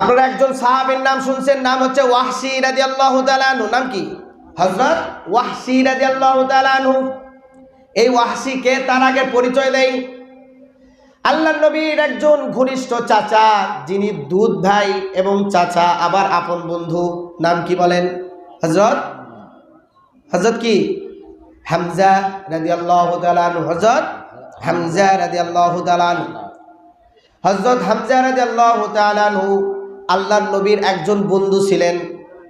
আপনারা একজন সাহাবের নাম শুনছেন, নাম হচ্ছে ওয়াহসি রাজি আল্লাহ তালু নাম কি? হজরত ওয়াহসি রাজি আল্লাহ তালু এই ওয়াহসিকে তার আগে পরিচয় দেয় আল্লাহ নবীর একজন ঘনিষ্ঠ চাচা, যিনি দুধ ভাই এবং চাচা, আবার আপন বন্ধু। নাম কি বলেন? হজরত হজরত কি? হামজা রাজি আল্লাহ তালু হজরত হামজা রাজি আল্লাহ তালু হজরত হামজা রাজি আল্লাহ তালু আল্লাহ নবীর একজন বন্ধু ছিলেন,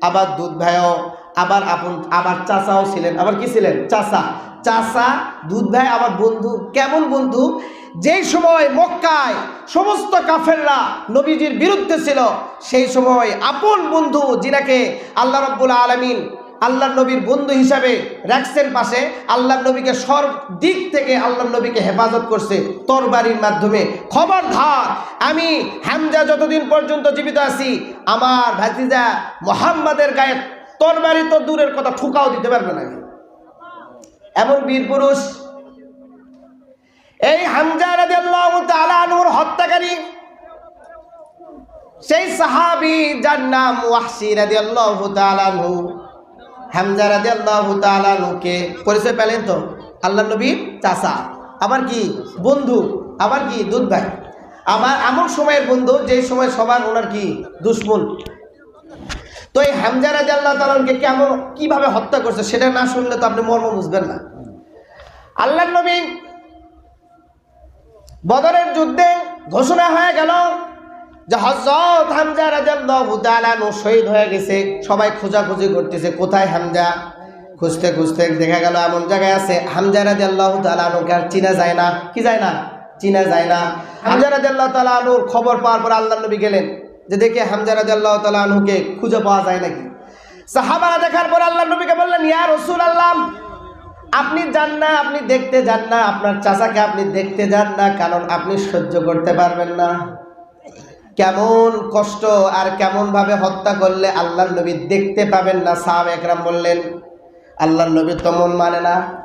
আবার দুধ ভাইও, আবার আপন, আবার চাচাও ছিলেন। আবার কি ছিলেন? চাচা। চাচা, দুধ ভাই, আবার বন্ধু। কেমন বন্ধু? যেই সময় মক্কায় সমস্ত কাফেররা নবীজির বিরুদ্ধে ছিল, সেই সময় আপন বন্ধু, যিনাকে আল্লাহ রব্বুল আলমিন আল্লাহ নবীর বন্ধু হিসাবে রাখছেন পাশে আল্লাহ নবীকে সব দিক থেকে আল্লাহ নবীকে হেফাজত করছে তরবারির মাধ্যমে। খবরধার আমি হামজা যতদিন পর্যন্ত জীবিত আছি, আমার ভাতিজা মোহাম্মদের গায়ে তরবারি তো দূরের কথা ঠুকাও দিতে পারবে না। এমন বীর পুরুষ, এই হামজা আনহুর হত্যাকারী, সেই সাহাবি যার নাম তাআলা আনহু হামজা রাদিয়াল্লাহু তাআলা আনহুকে পরিচয় পেলেন তো? আল্লাহ নবীর চাচা। আবার কি? বন্ধু। আবার কি? দুধ ভাই। আবার এমন সময়ের বন্ধু, যে সময় সবার ওনার কি? দুশ্মন। তো এই হামজা রাদিয়াল্লাহু তাআলাকে কেমন কীভাবে হত্যা করছে সেটা না শুনলে তো আপনি মর্ম বুঝবেন না। আল্লাহ নবী বদরের যুদ্ধে ঘোষণা হয়ে গেল যে হজরত হামজা রাজাল্লাহু তাআলা শহীদ হয়ে গেছে, সবাই খোঁজাখুঁজি করতেছে, কোথায় হামজা? খুঁজতে খুঁজতে দেখা গেল এমন জায়গায় আছে, হামজা রাজাল্লাহু তাআলাকে আর চিনা যায় না। কি যায় না? চিনা যায় না। হামজা রাজাল্লাহু তাআলার খবর পাওয়ার পর আল্লাহ নবী গেলেন, যে দেখে হামজা রাজাল্লাহু তাআলাকে খুঁজে পাওয়া যায় নাকি? সাহাবারা দেখার পর আল্লাহ নবীকে বললেন, ইয়া রসুল আপনি যান না, আপনি দেখতে যান না, আপনার চাচাকে আপনি দেখতে যান না, কারণ আপনি সহ্য করতে পারবেন না। কেমন কষ্ট আর কেমন ভাবে হত্যা করলে আল্লাহ নবী দেখতে পাবেন না? সাহাব একরাম বললেন আল্লাহ নবী তো মন মানে না।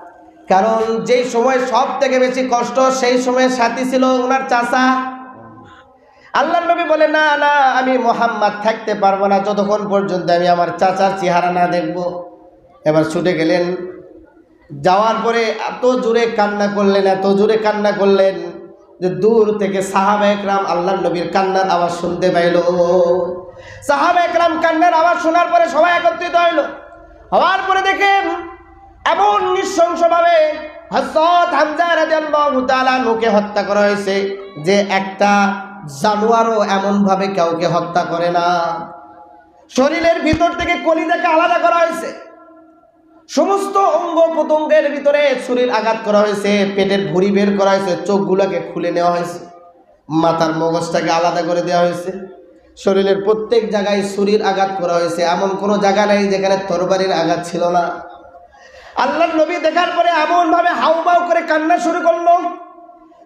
কারণ যেই সময় সব থেকে বেশি কষ্ট, সেই সময় সাথী ছিল ওনার চাচা। আল্লাহ নবী বলে, না না, আমি মোহাম্মদ থাকতে পারব না। যতক্ষণ পর্যন্ত আমি আমার চাচার চেহারা না দেখব। এবার ছুটে গেলেন। যাওয়ার পরে এত জোরে কান্না করলেন, এত জোরে কান্না করলেন। যে দূর থেকে সাহাবা একরাম আল্লাহ নবীর কান্নার আওয়াজ শুনতে পাইল। সাহাবা একরাম কান্নার আওয়াজ শোনার পরে সবাই একত্রিত হইল। হওয়ার পরে দেখেন এমন নৃশংসভাবে হজরত হত্যা করা হয়েছে যে একটা জানোয়ারও এমনভাবে কাউকে হত্যা করে না। শরীরের ভিতর থেকে কলিজাকে আলাদা করা হয়েছে। সমস্ত অঙ্গ প্রত্যঙ্গের ভিতরে ছুরির আঘাত করা হয়েছে, পেটের ভুঁড়ি বের করা হয়েছে, চোখগুলোকে খুলে নেওয়া হয়েছে, মাথার মগজটাকে আলাদা করে দেওয়া হয়েছে, শরীরের প্রত্যেক জায়গায় ছুরির আঘাত করা হয়েছে, এমন কোনো জায়গা নেই যেখানে তরবারির আঘাত ছিল না। আল্লাহ নবী দেখার পরে এমনভাবে হাউমাউ করে কান্না শুরু করল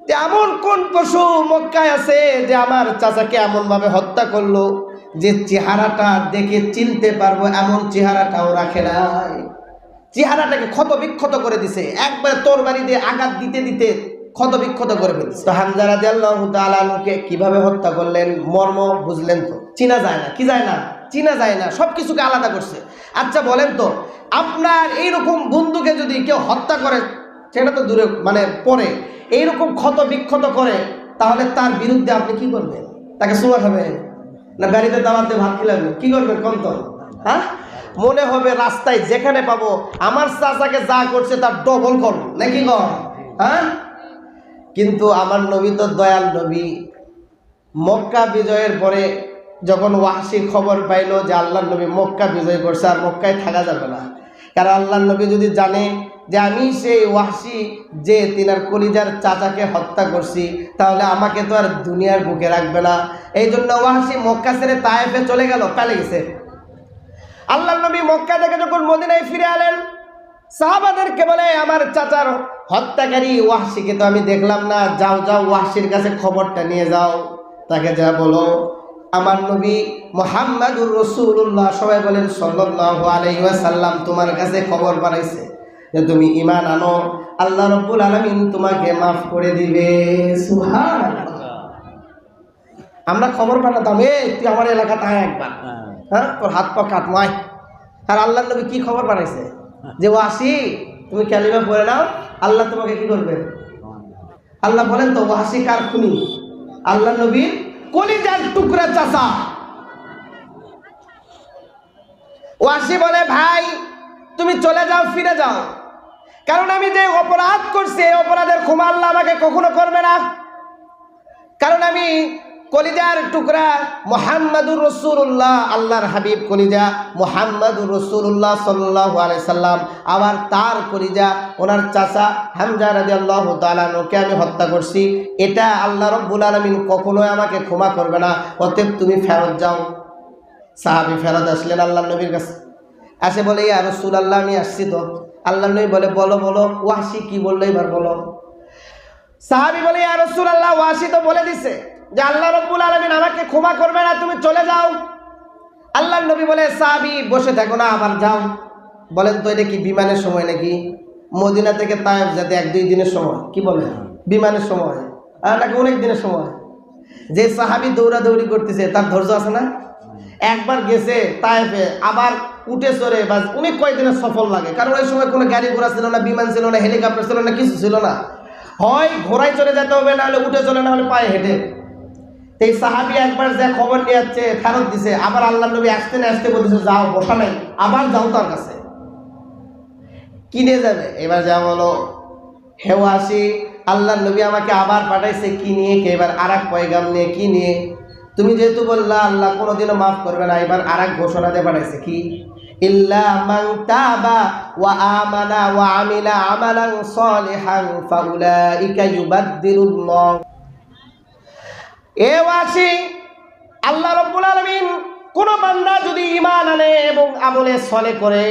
যে এমন কোন পশু মক্কায় আছে যে আমার চাচাকে এমনভাবে হত্যা করল যে চেহারাটা দেখে চিনতে পারব, এমন চেহারাটাও রাখে নাই। চেহারাটাকে ক্ষত বিক্ষত করে দিছে। একবারে তরবারি দিয়ে আঘাত দিতে দিতে ক্ষত বিক্ষত করে ফেলছে। তো হামজারা তালুকে কীভাবে হত্যা করলেন? মর্ম বুঝলেন তো? চিনা যায় না। কি যায় না? চিনা যায় না। সব কিছুকে আলাদা করছে। আচ্ছা বলেন তো আপনার এইরকম বন্ধুকে যদি কেউ হত্যা করে সেটা তো দূরে মানে পরে এইরকম ক্ষত বিক্ষত করে তাহলে তার বিরুদ্ধে আপনি কি করবেন? তাকে শোয়া খাবেন না গাড়িতে দাওয়াত ভাত খেলাবেন? কি করবেন? কম তো। হ্যাঁ? মনে হবে রাস্তায় যেখানে পাবো, আমার চাচাকে যা করছে তার ডবল করো নাকি কর হ্যাঁ? কিন্তু আমার নবী তো দয়াল নবী। মক্কা বিজয়ের পরে যখন ওয়াসি খবর পাইলো যে আল্লাহ নবী মক্কা বিজয় করছে, আর মক্কায় থাকা যাবে না। কারণ আল্লাহ নবী যদি জানে যে আমি সেই ওয়াসি যে তিনার কলিজার চাচাকে হত্যা করছি, তাহলে আমাকে তো আর দুনিয়ার বুকে রাখবে না। এই জন্য ওয়াসি মক্কা ছেড়ে তায়েফে চলে গেল পালে গেছে। আল্লাহ নবী মক্কা থেকে যখন মদিনায় ফিরে আলেন সাহাবাদেরকে বলে, আমার চাচার হত্যাকারী ওয়াহসিকে তো আমি দেখলাম না। যাও যাও ওয়াহসির কাছে খবরটা নিয়ে যাও। তাকে যা বলো, আমার নবী মোহাম্মদুর রসুল্লাহ সবাই বলেন সাল্লাহ আলহিসাল্লাম তোমার কাছে খবর বানাইছে যে তুমি ইমান আনো। আল্লাহ রব্বুল আলমিন তোমাকে মাফ করে দিবে। সুহান আমরা খবর পাঠাতাম এ তুই আমার এলাকাতে একবার। হ্যাঁ? তোর হাত পা কাট মায় আর আল্লাহ নবী কি খবর পাঠাইছে যে ও আসি তুমি ক্যালিমা পড়ে নাও, আল্লাহ তোমাকে কি করবে? আল্লাহ বলেন তো, ওয়াসি কার খুনি? আল্লাহ নবীর কলিজার টুকরা চাষা ওয়াসি বলে, ভাই, তুমি চলে যাও, ফিরে যাও। কারণ আমি যে অপরাধ করছি, এই অপরাধের ক্ষমা আল্লাহ আমাকে কখনো করবে না। কারণ আমি কলিজার টুকরা মোহাম্মদুর রসুল্লাহ, আল্লাহর হাবিব কলিজা মোহাম্মদুর রসুল্লাহ সাল্লাহ সাল্লাম, আবার তার কলিজা ওনার চাচা হামজা রাজি আল্লাহ তালানোকে আমি হত্যা করছি। এটা আল্লাহ রব্বুল আলমিন কখনোই আমাকে ক্ষমা করবে না। অতএব তুমি ফেরত যাও। সাহাবি ফেরত আসলেন আল্লাহ নবীর কাছে। আসে বলে, ইয়া রসুল আল্লাহ আমি আসছি তো। আল্লাহ নবী বলে, বলো বলো, ওয়াসি কি বলল এবার বলো। সাহাবি বলে, ইয়া রসুল আল্লাহ ওয়াসি তো বলে দিছে। যে আল্লাহ রব্বুল আলমিন আমাকে ক্ষমা করবে না, তুমি চলে যাও। আল্লাহ নবী বলে, সাহাবি, বসে থাকো না, আবার যাও। বলেন তো, এটা কি বিমানের সময় নাকি? মদিনা থেকে তায়েব যাতে এক দুই দিনের সময়, কি বলে বিমানের সময়। আর নাকি অনেক দিনের সময়। যে সাহাবি দৌড়াদৌড়ি করতেছে, তার ধৈর্য আছে না? একবার গেছে তায়েফে, আবার উঠে চড়ে বা অনেক কয়েকদিনের সফল লাগে। কারণ ওই সময় কোনো গাড়ি ঘোড়া ছিল না, বিমান ছিল না, হেলিকপ্টার ছিল না, কিছু ছিল না। হয় ঘোড়ায় চলে যেতে হবে, না হলে উঠে চলে না হলে পায়ে হেঁটে। তো এই সাহাবি একবার যে খবর নিয়ে যাচ্ছে ফেরত দিছে, আবার আল্লাহ নবী আসতে না আসতে বলতেছে, যাও, বসা নাই, আবার যাও তার কাছে। কিনে যাবে? এবার যা বলো হেও আসি আল্লাহ নবী আমাকে আবার পাঠাইছে, কি নিয়ে? কে এবার আর এক পয়গাম নিয়ে, কি নিয়ে? তুমি যেহেতু বললা, আল্লাহ কোনোদিনও মাফ করবে না। এবার আর এক ঘোষণা দিয়ে পাঠাইছে, কি? ইল্লা ওয়া আমিলা আমালান সালিহান, ফাউলাইকা এ ওয়াসি, আল্লাহ রব্বুল আলমিন কোন বান্দা যদি ইমান আনে এবং আমলে সলে করে,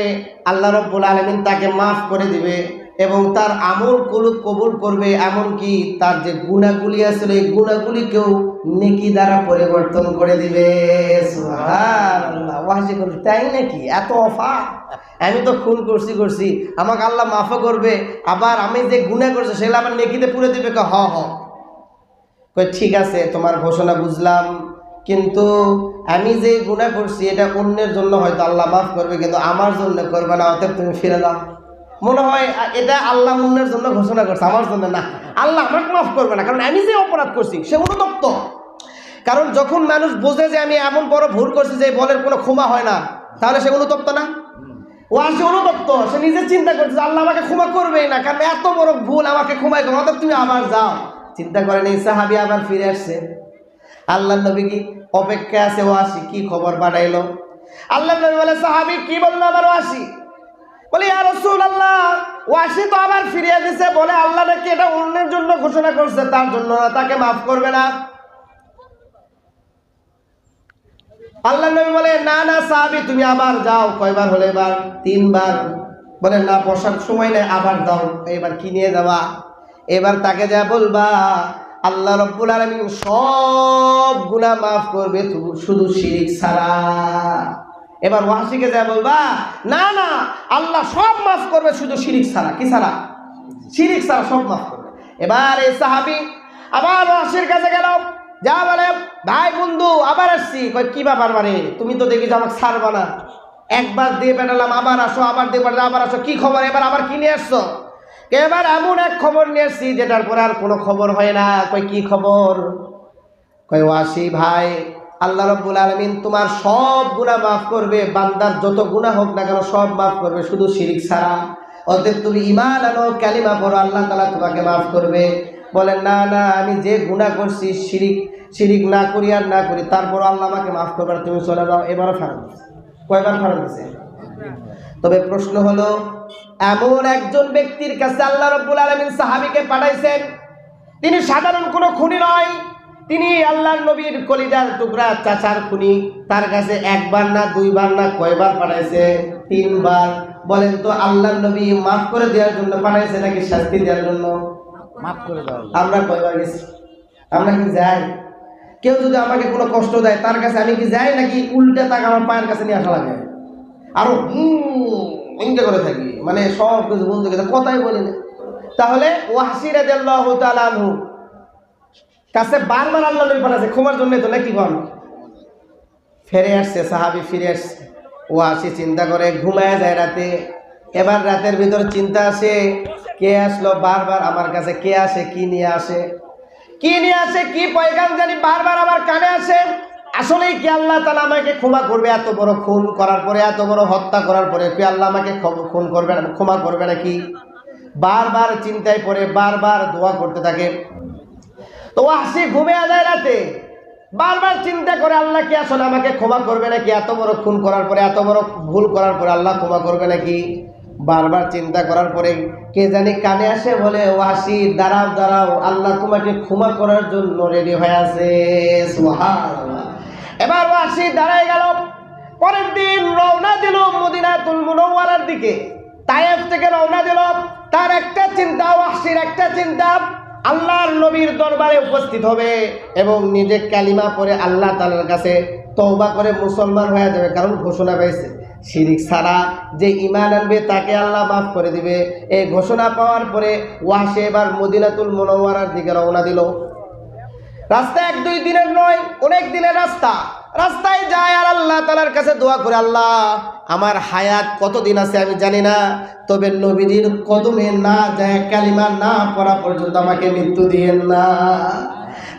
আল্লাহ রব্বুল আলমিন তাকে মাফ করে দিবে এবং তার আমল কুলু কবুল করবে, এমনকি তার যে গুণাগুলি আছে এই গুণাগুলিকেও নেকি দ্বারা পরিবর্তন করে দিবে। তাই নাকি? এত অফার আমি তো খুন করছি করছি। আমাকে আল্লাহ মাফও করবে, আবার আমি যে গুণা করছি, সেগুলো আমার নেকিতে পুরে দিবে হ হ। ঠিক আছে, তোমার ঘোষণা বুঝলাম। কিন্তু আমি যে গুণা করছি, এটা অন্যের জন্য হয়তো আল্লাহ মাফ করবে, কিন্তু আমার জন্য করবে না, অতএব তুমি ফিরে যাও। মনে হয় এটা আল্লাহ অন্যের জন্য ঘোষণা করছে, আমার জন্য না। আল্লাহ আমাকে মাফ করবে না, কারণ আমি যে অপরাধ করছি, সে অনুতপ্ত। কারণ যখন মানুষ বোঝে যে আমি এমন বড় ভুল করছি যে বলের কোনো ক্ষমা হয় না, তাহলে সে অনুতপ্ত না? ও আসে অনুতপ্ত, সে নিজে চিন্তা করছে আল্লাহ আমাকে ক্ষমা করবেই না, কারণ এত বড় ভুল আমাকে ক্ষমাই করো অর্থাৎ তুমি আমার যাও। চিন্তা করেন এই সাহাবি আবার ফিরে আসছে। আল্লাহ নবী কি অপেক্ষা আছে, ও আসি? কি খবর পাঠাইলো? আল্লাহ নবী বলে, সাহাবি, কি বলল আবার ও আসি বলে, ইয়া রসুল আল্লাহ ওয়াসি তো আবার ফিরিয়ে দিছে। বলে, আল্লাহ নাকি এটা অন্যের জন্য ঘোষণা করছে, তার জন্য না, তাকে মাফ করবে না। আল্লাহ নবী বলে, না না, সাহাবি, তুমি আবার যাও, কয়বার হলে এবার? তিনবার। বলে, না, বসার সময় নেই, আবার দাও এবার কি নিয়ে যাবা? এবার তাকে যা বলবা, আল্লাহ রব্বুল আলমিন সব গুণা মাফ করবে শুধু শিরিক ছাড়া। এবার ওয়াসিকে যা বলবা, না না, আল্লাহ সব মাফ করবে শুধু শিরিক ছাড়া। কি ছাড়া? শিরিক ছাড়া সব মাফ করবে। এবার এই সাহাবি আবার ওয়াসির কাছে গেল। যা বলে, ভাই বন্ধু, আবার আসছি। কই কি ব্যাপার মানে? তুমি তো দেখি আমাকে ছাড়বা না। একবার দিয়ে পেটালাম আবার আসো, আবার দিয়ে পেটালাম আবার আসো। কি খবর? এবার আবার কি নিয়ে আসছো? এবার এমন এক খবর নিয়ে এসছি, যেটার পর আর কোনো খবর হয় না। কই কি খবর? কই ওয়াসি ভাই, আল্লাহ রব্বুল আলমিন তোমার সব গুণা মাফ করবে, বান্দার যত গুণা হোক না কেন সব মাফ করবে, শুধু শিরিক ছাড়া। অতএব তুমি ইমান আনো ক্যালিমা পড়ো, আল্লাহ তালা তোমাকে মাফ করবে। বলেন, না না, আমি যে গুণা করছি, শিরিক শিরিক না করি আর না করি তারপর আল্লাহ আমাকে মাফ করবে আর তুমি চলে যাও, এবারও ফেরত। কয়বার ফেরত দিছে তবে প্রশ্ন হলো এমন একজন ব্যক্তির কাছে আল্লাহ রব্বুল আলমিন সাহাবিকে পাঠাইছেন। তিনি সাধারণ কোনো খুনি নয় তিনি আল্লাহর নবীর কলিজার টুকরা চাচার খুনি। তার কাছে একবার না দুইবার না কয়বার পাঠাইছে? তিনবার। বলেন তো আল্লাহর নবী মাফ করে দেওয়ার জন্য পাঠাইছে নাকি শাস্তি দেওয়ার জন্য? মাফ করে দেওয়া আমরা কয়বার গেছি? আমরা কি যাই? কেউ যদি আমাকে কোনো কষ্ট দেয় তার কাছে আমি কি যাই নাকি উল্টে তাকে আমার পায়ের কাছে নিয়ে আসা লাগে? আরও ইনকে করে থাকি মানে সব কিছু বন্ধু কথা কথাই বলি না। তাহলে ওয়াসিরা তালানহু কাছে বারবার আল্লাহ নবী পাঠাচ্ছে ক্ষমার জন্য তো নাকি বল? ফিরে আসছে, সাহাবি ফিরে আসছে। ও আসি চিন্তা করে, ঘুমায় যায় রাতে, এবার রাতের ভিতর চিন্তা আসে, কে আসলো বারবার আমার কাছে, কে আসে, কি নিয়ে আসে? কি নিয়ে আসে, কি পয়গাম জানি বারবার আমার কানে আসে। আসলেই কি আল্লাহ তালা আমাকে ক্ষমা করবে এত বড় খুন করার পরে, এত বড় হত্যা করার পরে? কি আল্লাহ আমাকে খুন করবে না, ক্ষমা করবে নাকি? বারবার চিন্তায় পড়ে, বারবার দোয়া করতে থাকে। তো হাসি ঘুমে যায় রাতে। বারবার চিন্তা করে আল্লাহ কি আসলে আমাকে ক্ষমা করবে নাকি? এত বড় খুন করার পরে, এত বড় ভুল করার পরে আল্লাহ ক্ষমা করবে নাকি? বারবার চিন্তা করার পরে কে জানি কানে আসে বলে ও হাসি দাঁড়াও দাঁড়াও, আল্লাহ তোমাকে ক্ষমা করার জন্য রেডি হয়ে আছে। সুবহানাল্লাহ। এবার ও হাসি দাঁড়ায় গেল। পরের দিন রওনা দিল মদিনাতুল মুনওয়ারার দিকে। তায়েফ থেকে রওনা দিল। তার একটা চিন্তা, ওয়াসির একটা চিন্তা, আল্লাহর নবীর দরবারে উপস্থিত হবে এবং নিজে কালিমা পরে আল্লাহ তালার কাছে তওবা করে মুসলমান হয়ে যাবে, কারণ ঘোষণা পেয়েছে। শিরিক ছাড়া যে ইমান আনবে, তাকে আল্লাহ মাফ করে দিবে। এই ঘোষণা পাওয়ার পরে ওয়াসে এবার মদিনাতুল মনোয়ারার দিকে রওনা দিল। রাস্তা এক, দুই দিনের নয়, অনেক দিনের রাস্তা। রাস্তায় যায় আর আল্লাহ তালার কাছে দোয়া করে, আল্লাহ, আমার হায়াত কতদিন আছে আমি জানি না, তবে নবীজির কদমে না যায়, কালিমা না পড়া পর্যন্ত আমাকে মৃত্যু দিয়েন না।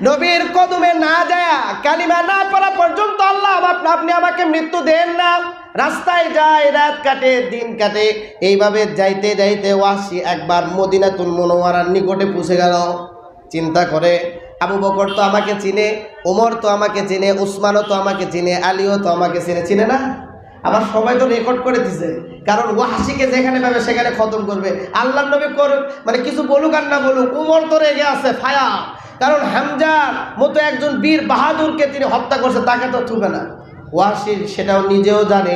নবীর কদমে না যায়, কালিমা না পড়া পর্যন্ত, আল্লাহ আপ- আপনি আমাকে মৃত্যু দেন না। রাস্তায় যায়, রাত কাটে, দিন কাটে, এইভাবে যাইতে যাইতে ওয়াসি একবার মদিনাতুল মনোয়ারার নিকটে পৌঁছে গেল। চিন্তা করে আবু বকর তো আমাকে চিনে ওমর তো আমাকে চিনে, উসমানও তো আমাকে চিনে, আলীও তো আমাকে চিনে। চিনে না? আবার সবাই তো রেকর্ড করে দিছে। কারণ ওয়াসিকে যেখানে পাবে সেখানে খতম করবে। আল্লাহ নবী কর মানে কিছু বলুক আর না বলুক, উমর তো রেগে আছে, ফায়া। কারণ হামজার মতো একজন বীর বাহাদুরকে তিনি হত্যা করছে, তাকে তো থুবে না। ওয়াসির সেটাও নিজেও জানে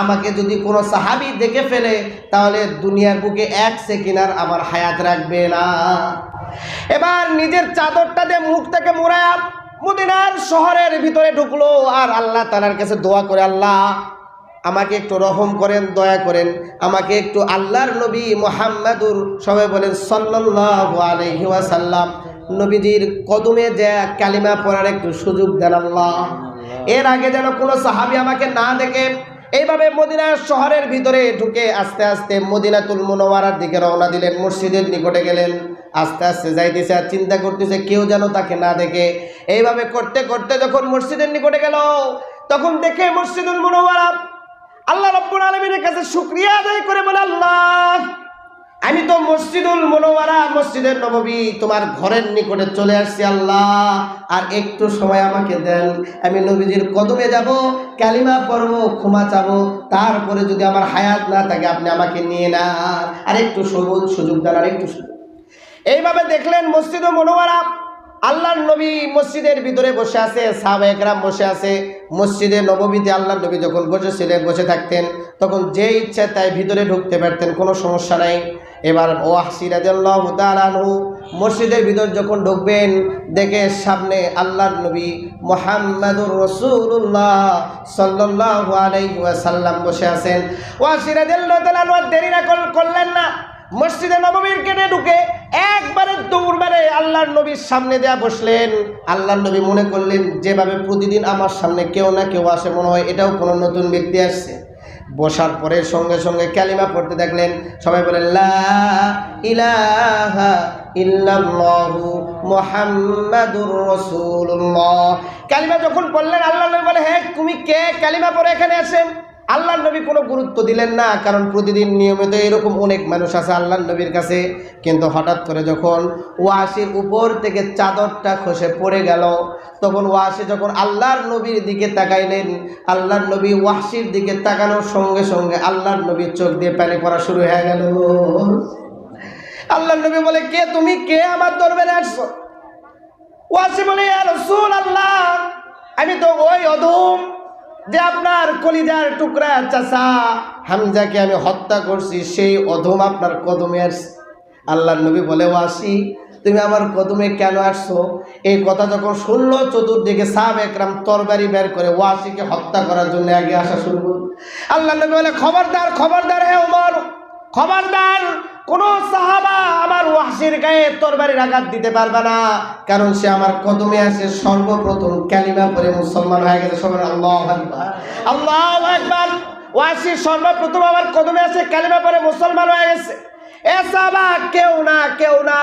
আমাকে যদি কোনো সাহাবি দেখে ফেলে, তাহলে দুনিয়ার বুকে এক সেকেন্ড আর আমার হায়াত রাখবে না। এবার নিজের চাদরটা দিয়ে মুখ থেকে মুড়ায়া মদিনার শহরের ভিতরে ঢুকলো আর আল্লাহ তালার কাছে দোয়া করে, আল্লাহ, আমাকে একটু রহম করেন, দয়া করেন। আমাকে একটু আল্লাহর নবী মোহাম্মদুর সবাই বলেন, সাল্লাল্লাহু আলাইহি ওয়াসাল্লাম। নবীজির কদমে যে কালিমা পড়ার একটু সুযোগ দেন আল্লাহ। এর আগে যেন কোনো সাহাবি আমাকে না দেখে এইভাবে মদিনা শহরের ভিতরে ঢুকে আস্তে আস্তে মদিনাতুল মুনওয়ারার দিকে রওনা দিলেন, মসজিদের নিকটে গেলেন, আস্তে আস্তে যাইতেছে আর চিন্তা করতেছে কেউ যেন তাকে না দেখে। এইভাবে করতে করতে যখন মসজিদের নিকটে গেল, তখন দেখে মসজিদুল মুনওয়ারা, আল্লাহ রব্বুল আলমিনের কাছে শুক্রিয়া আদায় করে বলে, আল্লাহ আমি তো মসজিদুল মনোয়ারা মসজিদের নববী, তোমার ঘরের নিকটে চলে আসছি আল্লাহ। আর একটু সময় আমাকে দেন, আমি নবীজির কদমে যাব, কালিমা পড়ব, ক্ষমা চাবো, তারপরে যদি আমার হায়াত না থাকে, আপনি আমাকে নিয়ে না আর একটু সবুজ সুযোগ দেন, আর একটু সুযোগ এইভাবে দেখলেন মসজিদ মনোয়ারা আল্লাহর নবী মসজিদের ভিতরে বসে আছে, সাহাবা একরাম বসে আছে। মসজিদে নবমীতে আল্লাহর নবী যখন বসেছিলেন, বসে থাকতেন, তখন যে ইচ্ছা তাই ভিতরে ঢুকতে পারতেন, কোনো সমস্যা নাই। এবার ও সিরাজাল্লাহ মসজিদের ভিতর যখন ঢুকবেন, দেখে সামনে আল্লাহর নবী মোহাম্মদুর রসুল্লাহ সাল্লাহ আলাইসাল্লাম বসে আছেন। ও সিরাজাল্লাহ দেরি না কর- করলেন না। মসজিদে নবমীর গেটে ঢুকে একবারে দৌড় মেরে আল্লাহর নবীর সামনে দেয়া বসলেন। আল্লাহর নবী মনে করলেন, যেভাবে প্রতিদিন আমার সামনে কেউ না কেউ আসে মনে হয় এটাও কোনো নতুন ব্যক্তি আসছে। বসার পরে সঙ্গে সঙ্গে ক্যালিমা পড়তে দেখলেন। সবাই বলেন ইলাহা ক্যালিমা যখন পড়লেন, আল্লাহ বলে হ্যাঁ তুমি কে? ক্যালিমা পরে এখানে আসেন। আল্লাহ নবী কোনো গুরুত্ব দিলেন না, কারণ প্রতিদিন নিয়মিত এরকম অনেক মানুষ আছে আল্লাহ নবীর কাছে। কিন্তু হঠাৎ করে যখন ওয়াসির উপর থেকে চাদরটা খসে পড়ে গেল, তখন ওয়াসি যখন আল্লাহর নবীর দিকে তাকাইলেন, আল্লাহর নবী ওয়াসির দিকে তাকানোর সঙ্গে সঙ্গে আল্লাহর নবীর চোখ দিয়ে পানি পড়া শুরু হয়ে গেল। আল্লাহর নবী বলে, কে তুমি? কে আমার দরবারে আসছো? ওয়াসি বলে, "ইয়া রাসূল আল্লাহ আমি তো ওই অধম। যে আপনার কলিজার টুকরা চাচা হামজাকে আমি হত্যা করছি, সেই অধম আপনার কদমে আসছে। আল্লাহ নবী বলে আসি, তুমি আমার কদমে কেন আসছো? এই কথা যখন শুনলো, চতুর্দিকে সাব একরাম তরবারি বের করে ওয়াসিকে হত্যা করার জন্য আগে আসা শুরু করল। আল্লাহ নবী বলে, খবরদার খবরদার হে ওমর খবরদার, কোন সাহাবা আমার ওয়াসির গায়ে তরবারির আঘাত দিতে পারবে না, কারণ সে আমার কদমে আসে সর্বপ্রথম ক্যালিমা পরে মুসলমান হয়ে গেছে। সবার আল্লাহ আল্লাহ আকবার। ওয়াসি সর্বপ্রথম আমার কদমে আসে ক্যালিমা পরে মুসলমান হয়ে গেছে। এ সাহাবা, কেউ না কেউ না,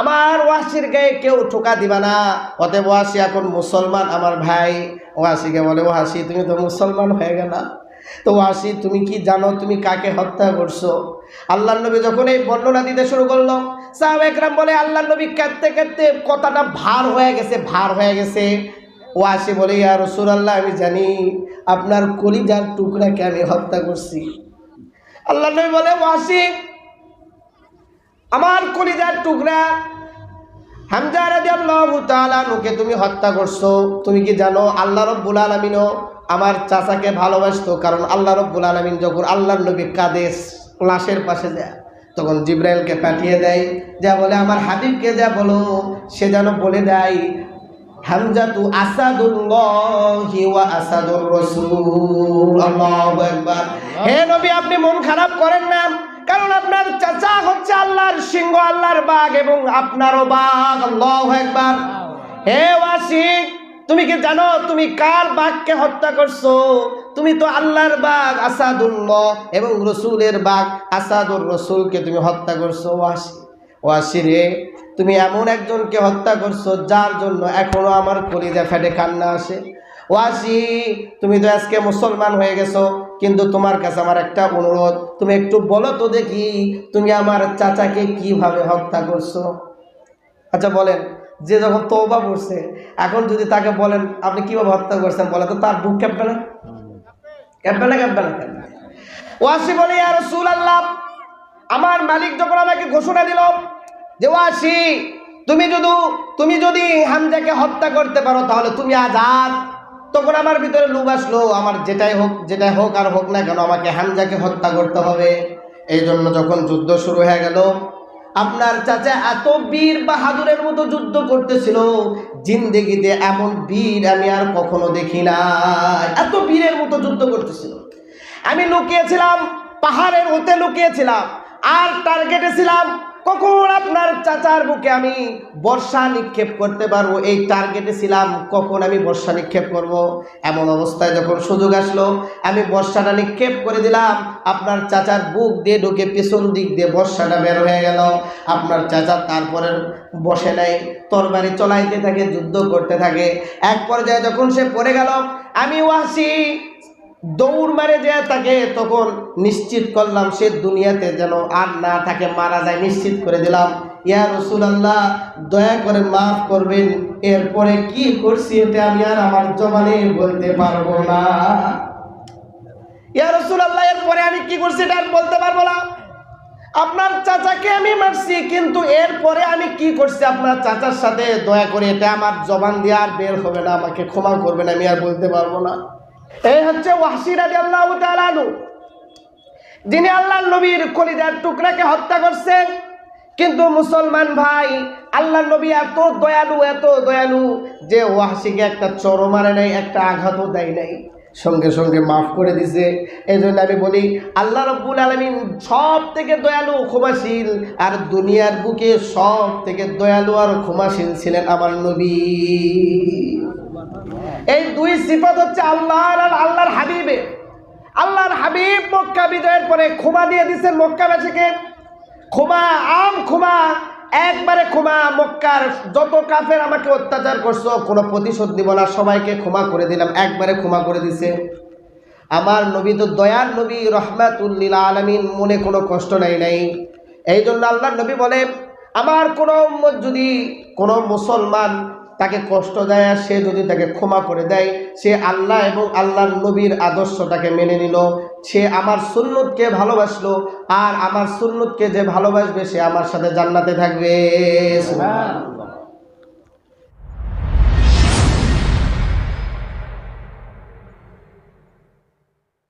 আমার ওয়াসির গায়ে কেউ ঠোকা দিবা না। অতএব ওয়াসি এখন মুসলমান, আমার ভাই। ওয়াসিকে বলে ওয়াসি তুমি তো মুসলমান হয়ে গেলা। তো ওয়াসি তুমি কি জানো, তুমি কাকে হত্যা করছ? আল্লাহ নবী যখন এই বর্ণনা দিতে শুরু করল, সাহাব একরাম বলে আল্লাহ নবী কাঁদতে কাঁদতে কথাটা ভার হয়ে গেছে, ভার হয়ে গেছে। ও ওয়াসি বলে, ইয়া রসুল আল্লাহ আমি জানি আপনার কলিজার টুকরাকে আমি হত্যা করছি। আল্লাহ নবী বলে ওয়াসি আমার কলিজার টুকরা হামজা রাদিয়াল্লাহু তাআলা নুকে তুমি হত্যা করছ। তুমি কি জানো, আল্লাহ রব্বুল আলামিনও আমার চাচাকে ভালোবাসতো, কারণ আল্লাহ রব্বুল আলামিন যখন আল্লাহর নবী কাঁদে লাশের পাশে যায়, তখন জিব্রাইলকে পাঠিয়ে দেয়, যা বলে, আমার হাবিবকে যা বলো, সে যেন বলে দেয়, হামজাতু আসাদুল্লাহি ওয়া আসাদুর রাসূল। আল্লাহু আকবার। হে নবী, আপনি মন খারাপ করেন না, কারণ আপনার চাচা হচ্ছে আল্লাহর সিংহ, আল্লাহর বাঘ এবং আপনারও বাঘ। আল্লাহু আকবার। হে ওয়াসিক তুমি কি জানো, তুমি কার বাঘকে হত্যা করছ? তুমি তো আল্লাহর বাঘ, আসাদুল্লাহ, এবং রসুলের বাঘ, আসাদুর রসুলকে তুমি হত্যা করছ, ওয়াসি। ওয়াসি রে, তুমি এমন একজনকে হত্যা করছ যার জন্য এখনও আমার কলিজা ফেটে কান্না আসে। ওয়াসি, তুমি তো আজকে মুসলমান হয়ে গেছো, কিন্তু তোমার কাছে আমার একটা অনুরোধ। তুমি একটু বলো তো দেখি, তুমি আমার চাচাকে কীভাবে হত্যা করছ? আচ্ছা বলেন। যে যখন তৌবা করছে, এখন যদি তাকে বলেন, আপনি কীভাবে হত্যা করছেন? বলে, তো তার বুক কাঁপবে না? কাঁপবে না কাঁপবে না ওয়াসি বলে আর রসুল আল্লাহ আমার মালিক যখন আমাকে ঘোষণা দিল যে ওয়াসি তুমি যদি তুমি যদি হামজাকে হত্যা করতে পারো, তাহলে তুমি আজাদ তখন আমার ভিতরে লুব আসলো, আমার যেটাই হোক যেটাই হোক আর হোক না কেন, আমাকে হামজাকে হত্যা করতে হবে। এই জন্য যখন যুদ্ধ শুরু হয়ে গেল আপনার চাচা এত বীর বাহাদুরের মতো যুদ্ধ করতেছিল। জিন্দেগিতে এমন বীর আমি আর কখনো দেখি না এত বীরের মতো যুদ্ধ করতেছিল। আমি লুকিয়েছিলাম, পাহাড়ের ওতে লুকিয়েছিলাম, আর টার্গেটে ছিলাম কখন আপনার চাচার বুকে আমি বর্ষা নিক্ষেপ করতে পারব? এই টার্গেটে ছিলাম, কখন আমি বর্ষা নিক্ষেপ করব। এমন অবস্থায় যখন সুযোগ আসলো, আমি বর্ষাটা নিক্ষেপ করে দিলাম। আপনার চাচার বুক দিয়ে ঢুকে পেছন দিক দিয়ে বর্ষাটা বের হয়ে গেল। আপনার চাচা তারপরে বসে নেয় তরবারি চলাইতে থাকে, যুদ্ধ করতে থাকে। এক পর্যায়ে যখন সে পড়ে গেল, আমি ওয়াসি দৌড় মারে যে তাকে তখন নিশ্চিত করলাম সে দুনিয়াতে যেন আর না তাকে মারা যায়, নিশ্চিত করে দিলাম। ইয়া রসুল আল্লাহ দয়া করে মাফ করবেন, এরপরে কি করছি এটা আমি আর আমার জবানে বলতে পারব না। ইয়া রসুল আল্লাহ এরপরে আমি কি করছি এটা আর বলতে পারব না। আপনার চাচাকে আমি মারছি, কিন্তু এরপরে আমি কি করছি আপনার চাচার সাথে? দয়া করে এটা আমার জবান দিয়ে আর বের হবে না, আমাকে ক্ষমা করবেন, আমি আর বলতে পারব না। এই হচ্ছে আল্লাহ যিনি আল্লাহ নবীর কলিজার টুকরাকে হত্যা করছেন, কিন্তু মুসলমান ভাই আল্লাহ নবী এত দয়ালু এত দয়ালু যে ওয়াসিকে একটা চরো মারে নাই, একটা আঘাতও দেয় নাই। সঙ্গে সঙ্গে মাফ করে দিছে। এই জন্য আমি বলি, আল্লাহ রব্বুল আলমিন সব থেকে দয়ালু ক্ষমাশীল, আর দুনিয়ার বুকে সব থেকে দয়ালু আর ক্ষমাশীল ছিলেন আমার নবী। এই দুই সিফত হচ্ছে আল্লাহর আর আল্লাহর হাবিবে আল্লাহর হাবিব মক্কা বিজয়ের পরে ক্ষমা দিয়ে দিচ্ছেন মক্কাবাসীকে। ক্ষমা আম ক্ষমা, একবারে ক্ষমা। মক্কার যত কাফের আমাকে অত্যাচার করছ, কোনো প্রতিশোধ দিব না, সবাইকে ক্ষমা করে দিলাম, একবারে ক্ষমা করে দিছে। আমার নবী তো দয়ার নবী রহমাতুল্লিল আলমিন, মনে কোনো কষ্ট নাই নাই। এই জন্য আল্লাহ নবী বলে আমার কোনো যদি কোনো মুসলমান তাকে কষ্ট দেয় আর সে যদি তাকে ক্ষমা করে দেয়, সে আল্লাহ এবং আল্লাহর নবীর আদর্শটাকে মেনে নিল। সে আমার সুন্নতকে ভালোবাসলো আর আমার সুন্নতকে যে ভালোবাসবে সে আমার সাথে জান্নাতে থাকবে।